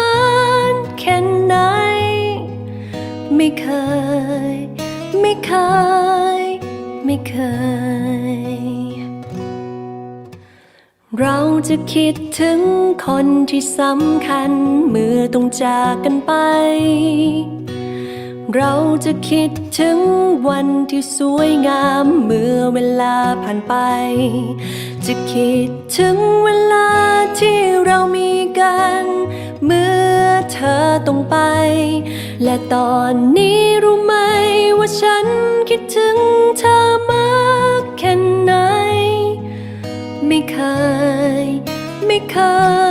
าน ย ไม่เคย เราจะคิดถึงคนที่สำคัญเมื่อต้องจากกันไป เราจะคิดถึงวันที่สวยงามเมื่อเวลาผ่านไป จะคิดถึงเวลาที่เรามีกัน เมื่อเธอต้องไป และตอนนี้รู้ไหมว่าฉัน คิดถึงเธอมากแค่ไหน ไม่เคย ไม่เคย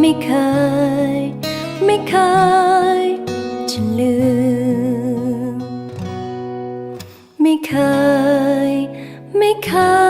ไม่เคย ไม่เคยจะลืม ไม่เคย ไม่เคย